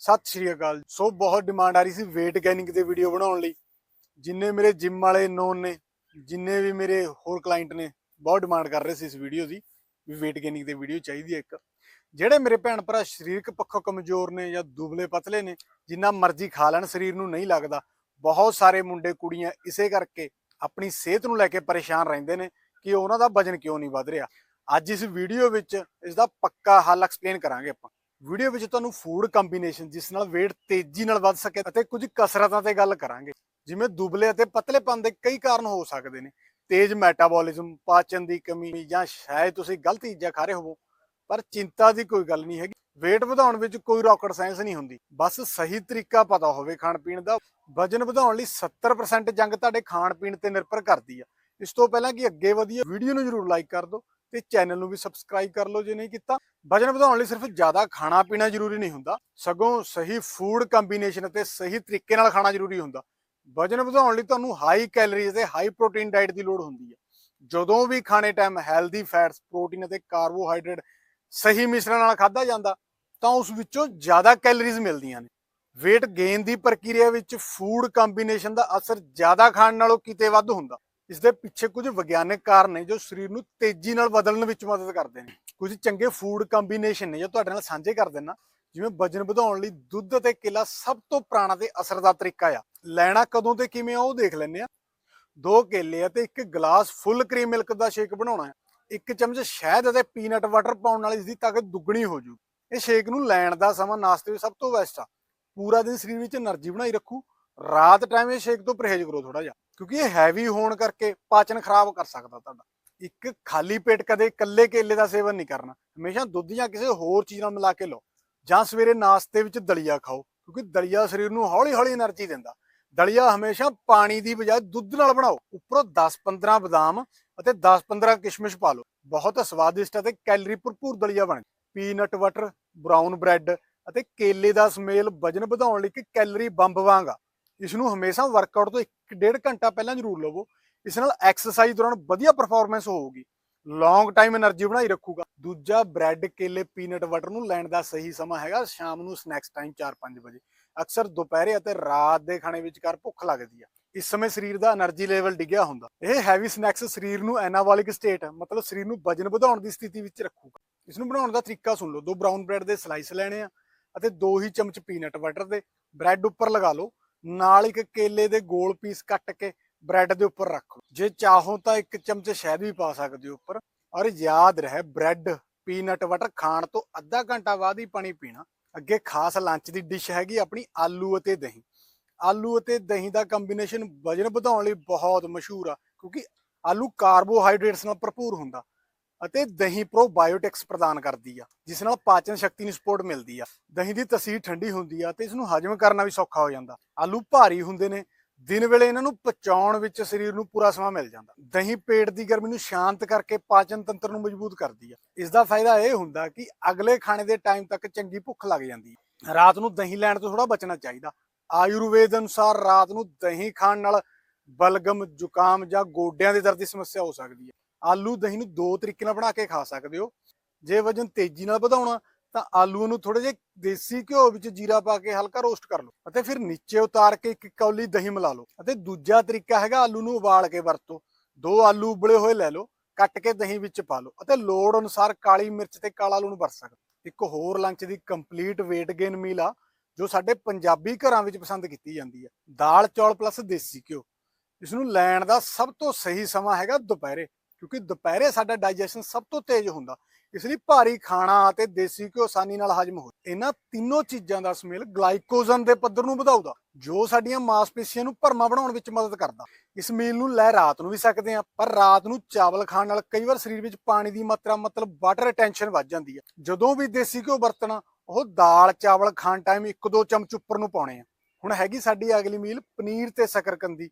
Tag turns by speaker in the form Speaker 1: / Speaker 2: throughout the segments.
Speaker 1: ਸਤਿ ਸ਼੍ਰੀ ਅਕਾਲ। ਸੋ ਬਹੁਤ ਡਿਮਾਂਡ ਆ ਰਹੀ ਸੀ weight ਗੇਨਿੰਗ ਤੇ ਵੀਡੀਓ ਬਣਾਉਣ ਲਈ। ਜਿੰਨੇ ਮੇਰੇ ਜਿਮ ਵਾਲੇ ਨੋਨ ਨੇ, ਜਿੰਨੇ ਵੀ ਮੇਰੇ ਹੋਰ ਕਲਾਇੰਟ ਨੇ, ਬਹੁਤ ਡਿਮਾਂਡ ਕਰ ਰਹੇ ਸੀ ਇਸ ਵੀਡੀਓ ਦੀ ਵੀ weight ਗੇਨਿੰਗ ਤੇ ਵੀਡੀਓ ਚਾਹੀਦੀ ਹੈ ਇੱਕ। ਜਿਹੜੇ ਮੇਰੇ ਭੈਣ ਭਰਾ ਸਰੀਰਕ ਪੱਖੋਂ ਕਮਜ਼ੋਰ ਨੇ ਜਾਂ ਦੁਬਲੇ ਪਤਲੇ ਨੇ, ਜਿੰਨਾ ਮਰਜ਼ੀ ਖਾ ਲੈਣ, ਸਰੀਰ ਨੂੰ ਨਹੀਂ ਲੱਗਦਾ, ਬਹੁਤ ਸਾਰੇ ਮੁੰਡੇ ਕੁੜੀਆਂ ਇਸੇ ਕਰਕੇ ਆਪਣੀ ਸਿਹਤ ਨੂੰ ਲੈ ਕੇ ਪਰੇਸ਼ਾਨ ਰਹਿੰਦੇ ਨੇ ਕਿ ਉਹਨਾਂ ਦਾ ਵਜਨ ਕਿਉਂ ਨਹੀਂ ਵਧ ਰਿਹਾ। ਅੱਜ ਇਸ ਵੀਡੀਓ ਵਿੱਚ ਇਸ ਦਾ ਪੱਕਾ ਹੱਲ ਐਕਸਪਲੇਨ ਕਰਾਂਗੇ ਆਪਾਂ। ਵੀਡੀਓ ਵਿੱਚ ਤੁਹਾਨੂੰ ਫੂਡ ਕੰਬੀਨੇਸ਼ਨ ਜਿਸ ਨਾਲ weight ਤੇਜ਼ੀ ਨਾਲ ਵੱਧ ਸਕੇ ਅਤੇ ਕੁਝ ਕਸਰਤਾਂ ਤੇ ਗੱਲ ਕਰਾਂਗੇ। ਜਿਵੇਂ ਦੁਬਲੇ ਅਤੇ ਪਤਲੇਪਨ ਦੇ ਕਈ ਕਾਰਨ ਹੋ ਸਕਦੇ ਨੇ। ਤੇਜ਼ ਮੈਟਾਬੋਲਿਜ਼ਮ ਪਾਚਨ ਦੀ ਕਮੀ ਜਾਂ ਸ਼ਾਇਦ ਤੁਸੀਂ ਗਲਤ ਚੀਜ਼ਾਂ ਖਾ ਰਹੇ ਹੋਵੋ, ਪਰ ਚਿੰਤਾ ਦੀ ਕੋਈ ਗੱਲ ਨਹੀਂ ਹੈਗੀ। weight ਵਧਾਉਣ ਵਿੱਚ ਕੋਈ ਰਾਕਟ ਸਾਇੰਸ ਨਹੀਂ ਹੁੰਦੀ। ਬਸ ਸਹੀ ਤਰੀਕਾ ਪਤਾ ਹੋਵੇ ਖਾਣ ਪੀਣ ਦਾ। ਵਜਨ ਵਧਾਉਣ ਲਈ 70% ਜੰਗ ਤੁਹਾਡੇ ਖਾਣ ਪੀਣ ਤੇ ਨਿਰਭਰ ਕਰਦੀ ਆ। ਇਸ ਤੋਂ ਪਹਿਲਾਂ ਕਿ ਅੱਗੇ ਵਧੀਏ, ਵੀਡੀਓ ਨੂੰ ਜਰੂਰ ਲਾਈਕ ਕਰ ਦਿਓ। ਤੇ ਚੈਨਲ ਨੂੰ ਵੀ ਸਬਸਕ੍ਰਾਈਬ ਕਰ ਲਓ ਜੇ ਨਹੀਂ ਕੀਤਾ। ਵਜਨ ਵਧਾਉਣ ਲਈ ਸਿਰਫ ਜ਼ਿਆਦਾ ਖਾਣਾ ਪੀਣਾ ਜ਼ਰੂਰੀ ਨਹੀਂ ਹੁੰਦਾ। ਸਗੋਂ ਸਹੀ ਫੂਡ ਕੰਬੀਨੇਸ਼ਨ ਅਤੇ ਸਹੀ ਤਰੀਕੇ ਨਾਲ ਖਾਣਾ ਜ਼ਰੂਰੀ ਹੁੰਦਾ। ਵਜਨ ਵਧਾਉਣ ਲਈ ਤੁਹਾਨੂੰ ਹਾਈ ਕੈਲਰੀਜ਼ ਤੇ ਹਾਈ ਪ੍ਰੋਟੀਨ ਡਾਈਟ ਦੀ ਲੋੜ ਹੁੰਦੀ ਹੈ। ਜਦੋਂ ਵੀ ਖਾਣੇ ਟਾਈਮ ਹੈਲਦੀ ਫੈਟਸ ਪ੍ਰੋਟੀਨ ਅਤੇ ਕਾਰਬੋਹਾਈਡਰੇਟ ਸਹੀ ਮਿਸ਼ਰਣ ਨਾਲ ਖਾਧਾ ਜਾਂਦਾ, ਤਾਂ ਉਸ ਵਿੱਚੋਂ ਜ਼ਿਆਦਾ ਕੈਲਰੀਜ਼ ਮਿਲਦੀਆਂ ਨੇ। weight gain ਦੀ ਪ੍ਰਕਿਰਿਆ ਵਿੱਚ ਫੂਡ ਕੰਬੀਨੇਸ਼ਨ ਦਾ ਅਸਰ ਜ਼ਿਆਦਾ ਖਾਣ ਨਾਲੋਂ ਕਿਤੇ ਵੱਧ ਹੁੰਦਾ। ਇਸ ਦੇ ਪਿੱਛੇ ਕੁਝ ਵਿਗਿਆਨਕ ਕਾਰਨ ਨੇ ਜੋ ਸਰੀਰ ਨੂੰ ਤੇਜ਼ੀ ਨਾਲ ਬਦਲਣ ਵਿੱਚ ਮਦਦ ਕਰਦੇ ਨੇ। ਕੁਝ ਚੰਗੇ ਫੂਡ ਕੰਬੀਨੇਸ਼ਨ ਨੇ ਜੋ ਤੁਹਾਡੇ ਨਾਲ ਸਾਂਝੇ ਕਰ ਦਿੰਨਾ ਜਿਵੇਂ ਵਜਨ ਵਧਾਉਣ ਲਈ ਦੁੱਧ ਅਤੇ ਕੇਲਾ ਸਭ ਤੋਂ ਪੁਰਾਣਾ ਤੇ ਅਸਰਦਾਰ ਤਰੀਕਾ ਆ। ਲੈਣਾ ਕਦੋਂ ਤੇ ਕਿਵੇਂ ਆ ਉਹ ਦੇਖ ਲੈਂਦੇ ਆ। ਦੋ ਕੇਲੇ ਅਤੇ ਇੱਕ ਗਲਾਸ ਫੁੱਲ ਕਰੀਮ ਮਿਲਕ ਦਾ ਸ਼ੇਕ ਬਣਾਉਣਾ ਹੈ ਇੱਕ ਚਮਚ ਸ਼ਹਿਦ ਅਤੇ ਪੀਨਟ ਵਾਟਰ ਪਾਉਣ ਨਾਲ ਇਸ ਦੀ ਤਾਕਤ ਦੁੱਗਣੀ ਹੋ ਜੂ। ਇਹ ਸ਼ੇਕ ਨੂੰ ਲੈਣ ਦਾ ਸਮਾਂ ਨਾਸਤੇ ਵਿੱਚ ਸਭ ਤੋਂ ਬੈਸਟ ਆ। ਪੂਰਾ ਦਿਨ ਸਰੀਰ ਵਿੱਚ એનર્ਜੀ ਬਣਾਈ ਰੱਖੂ। ਰਾਤ ਟਾਈਮ ਇਹ ਸ਼ੇਕ ਤੋਂ ਪਰਹੇਜ਼ ਕਰੋ ਥੋੜਾ ਜਿਹਾ। ਕਿਉਂਕਿ ਇਹ ਹੈਵੀ ਹੋਣ ਕਰਕੇ ਪਾਚਨ ਖਰਾਬ ਕਰ ਸਕਦਾ ਤੁਹਾਡਾ। ਇੱਕ ਖਾਲੀ ਪੇਟ ਕਦੇ ਇਕੱਲੇ ਕੇਲੇ ਦਾ ਸੇਵਨ ਨਹੀਂ ਕਰਨਾ। ਹਮੇਸ਼ਾ ਦੁੱਧ ਜਾਂ ਕਿਸੇ ਹੋਰ ਚੀਜ਼ ਨਾਲ ਮਿਲਾ ਕੇ ਲਓ। ਜਾਂ ਸਵੇਰੇ ਨਾਸ਼ਤੇ ਵਿੱਚ ਦਲੀਆ ਖਾਓ, ਕਿਉਂਕਿ ਦਲੀਆ ਸਰੀਰ ਨੂੰ ਹੌਲੀ-ਹੌਲੀ એનર્ਜੀ ਦਿੰਦਾ। ਦਲੀਆ ਹਮੇਸ਼ਾ ਪਾਣੀ ਦੀ ਬਜਾਏ ਦੁੱਧ ਨਾਲ ਬਣਾਓ। ਉੱਪਰੋਂ 10-15 ਬਦਾਮ ਅਤੇ 10-15 ਕਿਸ਼ਮਿਸ਼ ਪਾ ਲਓ। ਬਹੁਤ ਸਵਾਦਿਸ਼ਟ ਅਤੇ ਕੈਲਰੀ ਭਰਪੂਰ ਦਲੀਆ ਬਣ ਪੀਨਟ ਬਟਰ, ਬ੍ਰਾਊਨ ਬ੍ਰੈਡ ਅਤੇ ਕੇਲੇ ਦਾ ਸਮੇਲ ਵਜਨ ਵਧਾਉਣ ਲਈ ਇੱਕ ਕੈਲਰੀ ਬੰਬ ਵਾਂਗਾ ਆ। ਇਸ ਨੂੰ ਹਮੇਸ਼ਾ ਵਰਕਆਊਟ ਤੋਂ ਡੇਢ ਘੰਟਾ ਪਹਿਲਾਂ ਜ਼ਰੂਰ ਲਵੋ, ਇਸ ਨਾਲ ਐਕਸਰਸਾਈਜ਼ ਦੌਰਾਨ ਵਧੀਆ ਪਰਫਾਰਮੈਂਸ ਹੋਊਗੀ ਲੌਂਗ ਟਾਈਮ એનર્ਜੀ ਬਣਾਈ ਰੱਖੂਗਾ। ਦੂਜਾ ਬ੍ਰੈਡ ਕੇਲੇ ਪੀਨਟ ਬਟਰ ਨੂੰ ਲੈਣ ਦਾ ਸਹੀ ਸਮਾਂ ਹੈਗਾ ਸ਼ਾਮ ਨੂੰ ਸਨੈਕਸ ਟਾਈਮ 4-5 ਵਜੇ। ਅਕਸਰ ਦੁਪਹਿਰੇ ਅਤੇ ਰਾਤ ਦੇ ਖਾਣੇ ਵਿਚਕਾਰ ਭੁੱਖ ਲੱਗਦੀ ਆ। ਇਸ ਸਮੇਂ ਸਰੀਰ ਦਾ એનર્ਜੀ ਲੈਵਲ ਡਿੱਗਿਆ ਹੁੰਦਾ। ਇਹ ਹੈਵੀ ਸਨੈਕਸ ਸਰੀਰ ਨੂੰ ਐਨਾਬੋਲਿਕ ਸਟੇਟ ਮਤਲਬ ਸਰੀਰ ਨੂੰ ਵਜਨ ਵਧਾਉਣ ਦੀ ਸਥਿਤੀ ਵਿੱਚ ਰੱਖੂਗਾ। ਇਸ ਨੂੰ ਬਣਾਉਣ ਦਾ ਤਰੀਕਾ ਸੁਣ ਲਓ। ਦੋ ਬ੍ਰਾਊਨ ਬ੍ਰੈਡ ਦੇ ਸਲਾਈਸ ਲੈਣੇ ਆ ਅਤੇ ਦੋ ਹੀ ਚਮਚ ਪੀਨਟ ਬਟਰ ਦੇ ਬ੍ਰੈਡ ਉੱਪਰ ਲਗਾ ਲਓ। ਨਾਲ ਇੱਕ ਕੇਲੇ ਦੇ ਗੋਲ ਪੀਸ ਕੱਟ ਕੇ ਬ੍ਰੈਡ ਦੇ ਉੱਪਰ ਰੱਖ ਲਓ। ਜੇ ਚਾਹੋ ਤਾਂ ਇੱਕ ਚਮਚ ਸ਼ਹਿਦ ਵੀ ਪਾ ਸਕਦੇ ਹੋ ਉੱਪਰ। ਔਰ ਯਾਦ ਰਹੇ, ਬ੍ਰੈਡ, ਪੀਨਟ ਬਟਰ ਖਾਣ ਤੋਂ ਅੱਧਾ ਘੰਟਾ ਬਾਅਦ ਹੀ ਪਾਣੀ ਪੀਣਾ। ਅੱਗੇ ਖਾਸ ਲੰਚ ਦੀ ਡਿਸ਼ ਹੈਗੀ ਆਪਣੀ ਆਲੂ ਅਤੇ ਦਹੀਂ। ਆਲੂ ਅਤੇ ਦਹੀਂ ਦਾ ਕੰਬੀਨੇਸ਼ਨ ਵਜਨ ਵਧਾਉਣ ਲਈ ਬਹੁਤ ਮਸ਼ਹੂਰ ਆ, ਕਿਉਂਕਿ ਆਲੂ ਕਾਰਬੋਹਾਈਡਰੇਟਸ ਨਾਲ ਭਰਪੂਰ ਹੁੰਦਾ। ਅਤੇ ਦਹੀਂ ਪ੍ਰੋਬਾਇਓਟਿਕਸ ਪ੍ਰਦਾਨ ਕਰਦੀ ਆ, ਜਿਸ ਨਾਲ ਪਾਚਨ ਸ਼ਕਤੀ ਨੂੰ ਸਪੋਰਟ ਮਿਲਦੀ ਆ। ਦਹੀਂ ਦੀ ਤਸੀਰ ਠੰਡੀ ਹੁੰਦੀ ਆ ਤੇ ਇਸ ਨੂੰ ਹਜਮ ਕਰਨਾ ਵੀ ਸੌਖਾ ਹੋ ਜਾਂਦਾ। ਆਲੂ ਭਾਰੀ ਹੁੰਦੇ ਨੇ, ਦਿਨ ਵੇਲੇ ਇਹਨਾਂ ਨੂੰ ਪਚਾਉਣ ਵਿੱਚ ਸਰੀਰ ਨੂੰ ਪੂਰਾ ਸਮਾਂ ਮਿਲ ਜਾਂਦਾ। ਦਹੀਂ ਪੇਟ ਦੀ ਗਰਮੀ ਨੂੰ ਸ਼ਾਂਤ ਕਰਕੇ ਪਾਚਨ ਤੰਤਰ ਨੂੰ ਮਜ਼ਬੂਤ ਕਰਦੀ ਆ। ਇਸ ਦਾ ਫਾਇਦਾ ਇਹ ਹੁੰਦਾ ਕਿ ਅਗਲੇ ਖਾਣੇ ਦੇ ਟਾਈਮ ਤੱਕ ਚੰਗੀ ਭੁੱਖ ਲੱਗ ਜਾਂਦੀ ਹੈ ਰਾਤ ਨੂੰ ਦਹੀਂ ਲੈਣ ਤੋਂ ਥੋੜਾ ਬਚਣਾ ਚਾਹੀਦਾ। ਆਯੁਰਵੇਦ ਅਨੁਸਾਰ ਰਾਤ ਨੂੰ ਦਹੀਂ ਖਾਣ ਨਾਲ ਬਲਗਮ, ਜ਼ੁਕਾਮ ਜਾਂ ਗੋਡਿਆਂ ਦੇ ਦਰਦ ਦੀ ਸਮੱਸਿਆ ਹੋ ਸਕਦੀ ਹੈ ਆਲੂ ਦਹੀਂ ਨੂੰ ਦੋ ਤਰੀਕੇ ਨਾਲ ਬਣਾ ਕੇ ਖਾ ਸਕਦੇ ਹੋ। ਜੇ ਵਜਨ ਤੇਜ਼ੀ ਨਾਲ ਵਧਾਉਣਾ, ਤਾਂ ਆਲੂ ਨੂੰ ਥੋੜੇ ਜਿਹੇ ਦੇਸੀ ਘਿਓ ਵਿੱਚ ਜੀਰਾ ਪਾ ਕੇ ਹਲਕਾ ਰੋਸਟ ਕਰ ਲਓ ਅਤੇ ਫਿਰ ਨੀਚੇ ਉਤਾਰ ਕੇ ਇੱਕ ਕੌਲੀ ਦਹੀਂ ਮਿਲਾ ਲਓ ਅਤੇ ਦੂਜਾ ਤਰੀਕਾ ਹੈਗਾ ਆਲੂ ਨੂੰ ਉਬਾਲ ਕੇ ਵਰਤੋ। ਦੋ ਆਲੂ ਉਬਲੇ ਹੋਏ ਲੈ ਲਓ, ਕੱਟ ਕੇ ਦਹੀਂ ਵਿੱਚ ਪਾ ਲਓ ਅਤੇ ਲੋੜ ਅਨੁਸਾਰ ਕਾਲੀ ਮਿਰਚ ਤੇ ਕਾਲਾ ਲੂਣ ਵਰਤ ਸਕਦੇ ਇੱਕ ਹੋਰ ਲੰਚ ਦੀ ਕੰਪਲੀਟ weight gain ਮੀਲ ਆ, ਜੋ ਸਾਡੇ ਪੰਜਾਬੀ ਘਰਾਂ ਵਿੱਚ ਪਸੰਦ ਕੀਤੀ ਜਾਂਦੀ ਹੈ ਦਾਲ ਚੌਲ ਪਲੱਸ ਦੇਸੀ ਘਿਓ। ਇਸ ਨੂੰ ਲੈਣ ਦਾ ਸਭ ਤੋਂ ਸਹੀ ਸਮਾਂ ਹੈਗਾ ਦੁਪਹਿਰੇ। ਕਿਉਂਕਿ ਦੁਪਹਿਰੇ ਸਾਡਾ ਡਾਈਜੈਸ਼ਨ ਸਭ ਤੋਂ ਤੇਜ਼ ਹੁੰਦਾ। ਇਸ ਲਈ ਭਾਰੀ ਖਾਣਾ ਅਤੇ ਦੇਸੀ ਘਿਓ ਆਸਾਨੀ ਨਾਲ ਹਜਮ ਹੋ ਇਹਨਾਂ ਤਿੰਨੋਂ ਚੀਜ਼ਾਂ ਦਾ ਸਮੇਲ ਗਲਾਈਕੋਜਨ ਦੇ ਪੱਧਰ ਨੂੰ ਵਧਾਉਂਦਾ ਜੋ ਸਾਡੀਆਂ ਮਾਸਪੇਸ਼ੀਆਂ ਨੂੰ ਭਰਮਾ ਬਣਾਉਣ ਵਿੱਚ ਮਦਦ ਕਰਦਾ। ਇਸ ਮੀਲ ਨੂੰ ਲੈ ਰਾਤ ਨੂੰ ਵੀ ਸਕਦੇ ਆ ਪਰ ਰਾਤ ਨੂੰ ਚਾਵਲ ਖਾਣ ਨਾਲ ਕਈ ਵਾਰ ਸਰੀਰ ਵਿੱਚ ਪਾਣੀ ਦੀ ਮਾਤਰਾ, ਮਤਲਬ ਵਾਟਰ ਰਿਟੈਂਸ਼ਨ ਵੱਧ ਜਾਂਦੀ ਹੈ। ਜਦੋਂ ਵੀ ਦੇਸੀ ਘਿਓ ਵਰਤਣਾ, ਉਹ ਦਾਲ, ਚਾਵਲ ਖਾਣ ਟਾਈਮ ਇੱਕ ਦੋ ਚਮਚ ਉੱਪਰ ਨੂੰ ਪਾਉਣੇ ਆ। ਹੁਣ ਹੈਗੀ ਸਾਡੀ ਅਗਲੀ ਮੀਲ ਪਨੀਰ ਤੇ ਸ਼ਕਰਕੰਦੀ।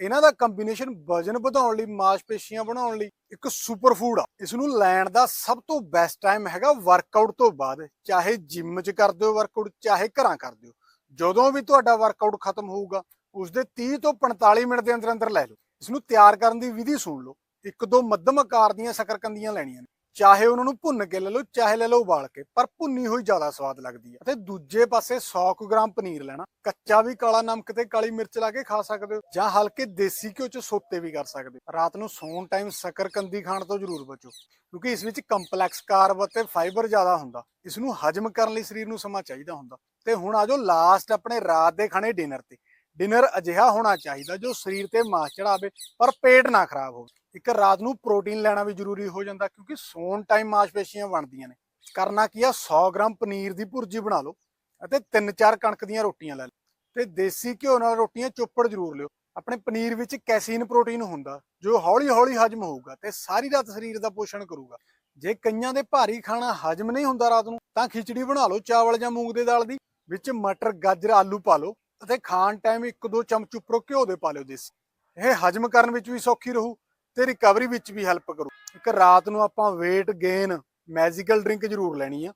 Speaker 1: ਇਹਨਾਂ ਦਾ ਕੰਬੀਨੇਸ਼ਨ ਵਜਨ ਵਧਾਉਣ ਲਈ, ਮਾਸਪੇਸ਼ੀਆਂ ਬਣਾਉਣ ਲਈ ਇੱਕ ਸੁਪਰ ਫੂਡ ਆ। ਇਸ ਨੂੰ ਲੈਣ ਦਾ ਸਭ ਤੋਂ ਬੈਸਟ ਟਾਈਮ ਹੈਗਾ ਵਰਕਆਊਟ ਤੋਂ ਬਾਅਦ, ਚਾਹੇ ਜਿਮ 'ਚ ਕਰਦੇ ਹੋ ਵਰਕਆਊਟ ਚਾਹੇ ਘਰਾਂ ਕਰਦੇ ਹੋ। ਜਦੋਂ ਵੀ ਤੁਹਾਡਾ ਵਰਕਆਊਟ ਖਤਮ ਹੋਊਗਾ ਉਸ ਦੇ 30 ਤੋਂ 45 ਮਿੰਟ ਦੇ ਅੰਦਰ ਅੰਦਰ ਲੈ ਲਓ। ਇਸ ਨੂੰ ਤਿਆਰ ਕਰਨ ਦੀ ਵਿਧੀ ਸੁਣ ਲਓ। ਇੱਕ ਦੋ ਮੱਧਮ ਆਕਾਰ ਦੀਆਂ ਸ਼ਕਰਕੰਦੀਆਂ ਲੈਣੀਆਂ ਨੇ। ਚਾਹੇ ਉਹਨਾਂ ਨੂੰ ਭੁੰਨ ਕੇ ਲੈ ਲਓ, ਚਾਹੇ ਲੈ ਲਓ ਉਬਾਲ ਕੇ, ਪਰ ਭੁੰਨੀ ਹੋਈ ਜ਼ਿਆਦਾ ਸਵਾਦ ਲੱਗਦੀ ਹੈ। ਤੇ ਦੂਜੇ ਪਾਸੇ 100 ਕੁ ਗ੍ਰਾਮ ਪਨੀਰ ਲੈਣਾ, ਕੱਚਾ ਵੀ ਕਾਲਾ ਨਮਕ ਤੇ ਕਾਲੀ ਮਿਰਚ ਲਾ ਕੇ ਖਾ ਸਕਦੇ ਹੋ, ਜਾਂ ਹਲਕੇ ਦੇਸੀ ਘਿਓ ਚ ਸੋਤੇ ਵੀ ਕਰ ਸਕਦੇ ਹੋ। ਰਾਤ ਨੂੰ ਸੌਣ ਟਾਈਮ ਸ਼ੱਕਰਕੰਦੀ ਖਾਣ ਤੋਂ ਜ਼ਰੂਰ ਬਚੋ, ਕਿਉਂਕਿ ਇਸ ਵਿੱਚ ਕੰਪਲੈਕਸ ਕਾਰਬ ਅਤੇ ਫਾਈਬਰ ਜ਼ਿਆਦਾ ਹੁੰਦਾ। ਇਸ ਨੂੰ ਹਜਮ ਕਰਨ ਲਈ ਸਰੀਰ ਨੂੰ ਸਮਾਂ ਚਾਹੀਦਾ ਹੁੰਦਾ। ਤੇ ਹੁਣ ਆਜੋ ਲਾਸਟ ਆਪਣੇ ਰਾਤ ਦੇ ਖਾਣੇ ਡਿਨਰ ਤੇ। ਡਿਨਰ ਅਜਿਹਾ ਹੋਣਾ ਚਾਹੀਦਾ ਜੋ ਸਰੀਰ ਤੇ ਮਾਸ ਚੜਾਵੇ ਪਰ ਪੇਟ ਨਾ ਖਰਾਬ ਹੋਵੇ। ਇੱਕ ਰਾਤ ਨੂੰ ਪ੍ਰੋਟੀਨ ਲੈਣਾ ਵੀ ਜ਼ਰੂਰੀ ਹੋ ਜਾਂਦਾ ਕਿਉਂਕਿ ਸੌਣ ਟਾਈਮ ਮਾਸਪੇਸ਼ੀਆਂ ਬਣਦੀਆਂ ਨੇ। ਕਰਨਾ ਕੀ ਆ? 100 ਗ੍ਰਾਮ ਪਨੀਰ ਦੀ ਭੁਰਜੀ ਬਣਾ ਲਓ ਅਤੇ 3-4 ਕਣਕ ਦੀਆਂ ਰੋਟੀਆਂ ਲੈ ਲਓ। ਤੇ ਦੇਸੀ ਘਿਓ ਨਾਲ ਰੋਟੀਆਂ ਚੋਪੜ ਜ਼ਰੂਰ ਲਿਓ। ਆਪਣੇ ਪਨੀਰ ਵਿੱਚ ਕੈਸੀਨ ਪ੍ਰੋਟੀਨ ਹੁੰਦਾ ਜੋ ਹੌਲੀ-ਹੌਲੀ ਹਜਮ ਹੋਊਗਾ ਤੇ ਸਾਰੀ ਰਾਤ ਸਰੀਰ ਦਾ ਪੋਸ਼ਣ ਕਰੂਗਾ। ਜੇ ਕਈਆਂ ਦੇ ਭਾਰੀ ਖਾਣਾ ਹਜਮ ਨਹੀਂ ਹੁੰਦਾ ਰਾਤ ਨੂੰ, ਤਾਂ ਖਿਚੜੀ ਬਣਾ ਲਓ, ਚਾਵਲ ਜਾਂ ਮੂੰਗ ਦੇ ਦਾਲ ਦੀ। ਵਿੱਚ ਮਟਰ, ਗਾਜਰ, ਆਲੂ ਪਾ ਲਓ। ਅਤੇ ਖਾਣ ਟਾਈਮ ਇੱਕ ਦੋ ਚਮਚ ਉੱਪਰੋਂ ਘਿਓ ਦੇ ਪਾ ਲਿਓ ਦੇਸੀ। ਇਹ ਹਜਮ ਕਰਨ ਵਿੱਚ ਵੀ ਸੌਖੀ ਰਹੂ ਤੇ ਰਿਕਵਰੀ ਵਿੱਚ ਵੀ ਹੈਲਪ ਕਰੂ। ਇੱਕ ਰਾਤ ਨੂੰ ਆਪਾਂ weight gain ਮੈਜੀਕਲ ਡਰਿੰਕ ਜ਼ਰੂਰ ਲੈਣੀ ਆ।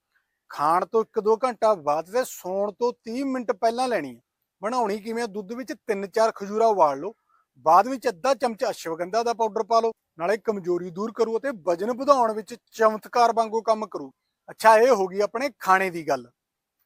Speaker 1: ਖਾਣ ਤੋਂ 1-2 ਘੰਟਾ ਬਾਅਦ ਤੇ ਸੌਣ ਤੋਂ 30 ਮਿੰਟ ਪਹਿਲਾਂ ਲੈਣੀ ਆ। ਬਣਾਉਣੀ ਕਿਵੇਂ ਆ? ਦੁੱਧ ਵਿੱਚ 3-4 ਖਜੂਰਾ ਉਬਾਲ ਲਓ। ਬਾਅਦ ਵਿੱਚ ਅੱਧਾ ਚਮਚ ਅਸ਼ਵਗੰਧਾ ਦਾ ਪਾਊਡਰ ਪਾ ਲਓ। ਨਾਲੇ ਕਮਜ਼ੋਰੀ ਦੂਰ ਕਰੂ ਅਤੇ ਵਜਨ ਵਧਾਉਣ ਵਿੱਚ ਚਮਤਕਾਰ ਵਾਂਗੂ ਕੰਮ ਕਰੂ। ਅੱਛਾ, ਇਹ ਹੋ ਗਈ ਆਪਣੇ ਖਾਣੇ ਦੀ ਗੱਲ।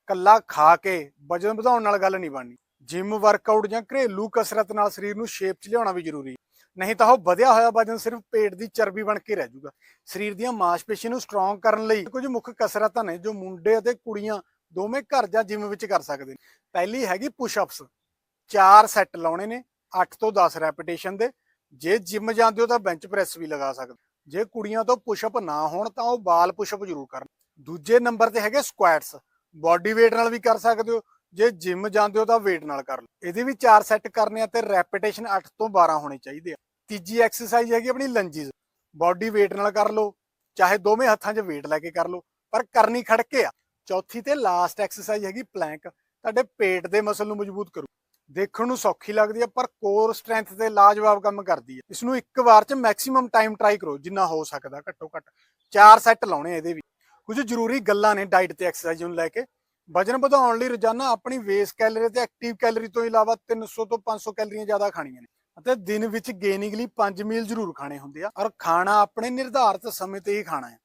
Speaker 1: ਕੱਲਾ ਖਾ ਕੇ ਵਜਨ ਵਧਾਉਣ ਨਾਲ ਗੱਲ ਨਹੀਂ ਬਣਨੀ। ਜਿਮ ਵਰਕਆਊਟ ਜਾਂ ਘਰੇਲੂ ਕਸਰਤ ਨਾਲ ਸਰੀਰ ਨੂੰ ਸ਼ੇਪ 'ਚ ਲਿਆਉਣਾ ਵੀ ਜ਼ਰੂਰੀ ਹੈ। ਨਹੀਂ ਤਾਂ ਉਹ ਵਧਿਆ ਹੋਇਆ ਵਜਨ ਸਿਰਫ ਪੇਟ ਦੀ ਚਰਬੀ ਬਣ ਕੇ ਰਹਿ ਜਾਊਗਾ। ਸਰੀਰ ਦੀਆਂ ਮਾਸਪੇਸ਼ੀਆਂ ਨੂੰ ਸਟਰੋਂਗ ਕਰਨ ਲਈ ਕੁਝ ਮੁੱਖ ਕਸਰਤਾਂ ਨੇ ਜੋ ਮੁੰਡੇ ਅਤੇ ਕੁੜੀਆਂ ਦੋਵੇਂ ਘਰ ਜਾਂ ਜਿਮ ਵਿੱਚ ਕਰ ਸਕਦੇ ਨੇ। ਪਹਿਲੀ ਹੈਗੀ ਪੁਸ਼-ਅਪਸ ਚਾਰ ਸੈੱਟ ਲਾਉਣੇ ਨੇ 8 ਤੋਂ 10 ਰੈਪੀਟੇਸ਼ਨ ਦੇ। ਜੇ ਜਿਮ ਜਾਂਦੇ ਹੋ ਤਾਂ ਬੈਂਚ ਪ੍ਰੈਸ ਵੀ ਲਗਾ ਸਕਦੇ ਜੇ ਕੁੜੀਆਂ ਤੋਂ ਪੁਸ਼-ਅਪ ਨਾ ਹੋਣ ਤਾਂ ਉਹ ਬਾਲ ਪੁਸ਼-ਅਪ ਜ਼ਰੂਰ ਕਰਨ। ਦੂਜੇ ਨੰਬਰ ਤੇ ਹੈਗੇ ਸਕੁਐਟਸ ਬਾਡੀ weight ਨਾਲ ਵੀ ਕਰ ਸਕਦੇ ਹੋ। ਜੇ ਜਿਮ ਜਾਂਦੇ ਹੋ ਤਾਂ weight ਨਾਲ ਕਰ ਲਓ। ਇਹਦੇ ਵੀ ਚਾਰ ਸੈੱਟ ਕਰਨੇ ਆ ਤੇ ਰੈਪੀਟੇਸ਼ਨ 8 ਤੋਂ 12 ਹੋਣੇ ਚਾਹੀਦੇ ਆ। ਤੀਜੀ ਐਕਸਰਸਾਈਜ਼ ਹੈਗੀ ਆਪਣੀ ਲੰਜਿਸ ਬਾਡੀ weight ਨਾਲ ਕਰ ਲਓ, ਚਾਹੇ ਦੋਵੇਂ ਹੱਥਾਂ 'ਚ weight ਲੈ ਕੇ ਕਰ ਲਓ, ਪਰ ਕਰਨੀ ਖੜਕੇ ਆ। ਚੌਥੀ ਤੇ ਲਾਸਟ ਐਕਸਰਸਾਈਜ਼ ਹੈਗੀ ਪਲੈਂਕ ਤੁਹਾਡੇ ਪੇਟ ਦੇ ਮਸਲ ਨੂੰ ਮਜ਼ਬੂਤ ਕਰੂ। ਦੇਖਣ ਨੂੰ ਸੌਖੀ ਲੱਗਦੀ ਹੈ ਪਰ ਕੋਰ ਸਟਰੈਂਥ ਤੇ ਲਾਜਵਾਬ ਕੰਮ ਕਰਦੀ ਹੈ ਇਸ ਨੂੰ ਇੱਕ ਵਾਰ 'ਚ ਮੈਕਸਿਮਮ ਟਾਈਮ ਟਰਾਈ ਕਰੋ, ਜਿੰਨਾ ਹੋ ਸਕਦਾ ਘੱਟੋ ਘੱਟ। ਚਾਰ ਸੈੱਟ ਲਾਉਣੇ ਆ ਇਹਦੇ ਵੀ। ਕੁਝ ਜ਼ਰੂਰੀ ਗੱਲਾਂ ਨੇ ਡਾਈਟ ਤੇ ਐਕਸਰਸਾਈਜ਼ ਨੂੰ ਲੈ ਕੇ। ਵਜਨ ਵਧਾਉਣ ਲਈ ਰੋਜ਼ਾਨਾ ਆਪਣੀ ਵੇਸ ਕੈਲਰੀ ਤੇ ਐਕਟਿਵ ਕੈਲਰੀ ਤੋਂ ਇਲਾਵਾ 300 ਤੋਂ 500 ਕੈਲਰੀਆਂ ਜ਼ਿਆਦਾ ਖਾਣੀਆਂ ਨੇ ਅਤੇ ਦਿਨ ਵਿੱਚ ਗੇਨਿੰਗ ਲਈ 5 ਮੀਲ ਜ਼ਰੂਰ ਖਾਣੇ ਹੁੰਦੇ ਆ ਔਰ ਖਾਣਾ ਆਪਣੇ ਨਿਰਧਾਰਤ ਸਮੇਂ ਤੇ ਹੀ ਖਾਣਾ ਹੈ।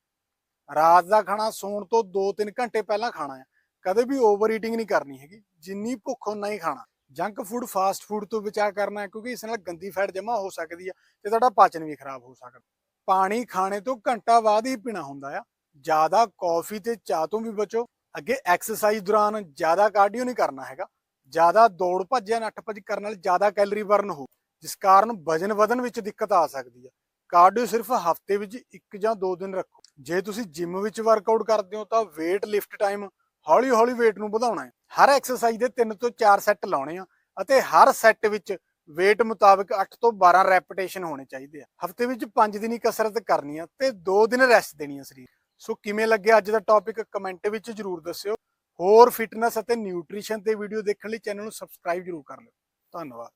Speaker 1: ਰਾਤ ਦਾ ਖਾਣਾ ਸੌਣ ਤੋਂ 2-3 ਘੰਟੇ ਪਹਿਲਾਂ ਖਾਣਾ ਹੈ, ਕਦੇ ਵੀ ਓਵਰ ਈਟਿੰਗ ਨਹੀਂ ਕਰਨੀ ਹੈਗੀ, ਜਿੰਨੀ ਭੁੱਖ ਉਨਾ ਹੀ ਖਾਣਾ। ਜੰਕ ਫੂਡ ਫਾਸਟ ਫੂਡ ਤੋਂ ਬਚਾ ਕਰਨਾ ਹੈ ਕਿਉਂਕਿ ਇਸ ਨਾਲ ਗੰਦੀ ਫੈਟ ਜਮ੍ਹਾਂ ਹੋ ਸਕਦੀ ਹੈ ਤੇ ਤੁਹਾਡਾ ਪਾਚਨ ਵੀ ਖਰਾਬ ਹੋ ਸਕਦਾ। ਪਾਣੀ ਖਾਣੇ ਤੋਂ ਘੰਟਾ ਬਾਅਦ ਹੀ ਪੀਣਾ ਹੁੰਦਾ ਆ, ਜ਼ਿਆਦਾ ਕੌਫੀ ਤੇ ਚਾਹ ਤੋਂ ਵੀ ਬਚੋ ਅੱਗੇ ਐਕਸਰਸਾਈਜ਼ ਦੌਰਾਨ ਜ਼ਿਆਦਾ ਕਾਰਡੀਓ ਨਹੀਂ ਕਰਨਾ ਹੈਗਾ, ਜ਼ਿਆਦਾ ਦੌੜ ਭੱਜ ਜਾਂ ਨੱਠ ਭੱਜ ਕਰਨ ਨਾਲ ਜ਼ਿਆਦਾ ਕੈਲਰੀ ਬਰਨ ਹੋ, ਜਿਸ ਕਾਰਨ ਵਜਨ ਵਧਣ ਵਿੱਚ ਦਿੱਕਤ ਆ ਸਕਦੀ ਹੈ ਕਾਰਡੀਓ ਸਿਰਫ ਹਫ਼ਤੇ ਵਿੱਚ ਇੱਕ ਜਾਂ ਦੋ ਦਿਨ ਰੱਖੋ। ਜੇ ਤੁਸੀਂ ਜਿਮ ਵਿੱਚ ਵਰਕਆਊਟ ਕਰਦੇ ਹੋ ਤਾਂ weight ਲਿਫਟ ਟਾਈਮ ਹੌਲੀ ਹੌਲੀ weight ਨੂੰ ਵਧਾਉਣਾ ਹੈ। ਹਰ ਐਕਸਰਸਾਈਜ਼ ਦੇ 3 ਤੋਂ 4 ਸੈੱਟ ਲਾਉਣੇ ਆ ਅਤੇ ਹਰ ਸੈੱਟ ਵਿੱਚ weight ਮੁਤਾਬਕ 8 ਤੋਂ 12 ਰੈਪੀਟੇਸ਼ਨ ਹੋਣੇ ਚਾਹੀਦੇ ਆ। ਹਫ਼ਤੇ ਵਿੱਚ 5 ਦਿਨੀ ਕਸਰਤ ਕਰਨੀ ਆ ਤੇ 2 ਦਿਨ ਰੈਸਟ ਦੇਣੀ ਆ ਸਰੀਰ। ਸੋ ਕਿਵੇਂ ਲੱਗਿਆ ਅੱਜ ਦਾ ਟੌਪਿਕ ਕਮੈਂਟ ਵਿੱਚ ਜਰੂਰ ਦੱਸਿਓ। ਹੋਰ ਫਿਟਨੈਸ ਅਤੇ ਨਿਊਟ੍ਰੀਸ਼ਨ ਤੇ ਵੀਡੀਓ ਦੇਖਣ ਲਈ ਚੈਨਲ ਨੂੰ ਸਬਸਕ੍ਰਾਈਬ ਜਰੂਰ ਕਰ ਲਿਓ। ਧੰਨਵਾਦ।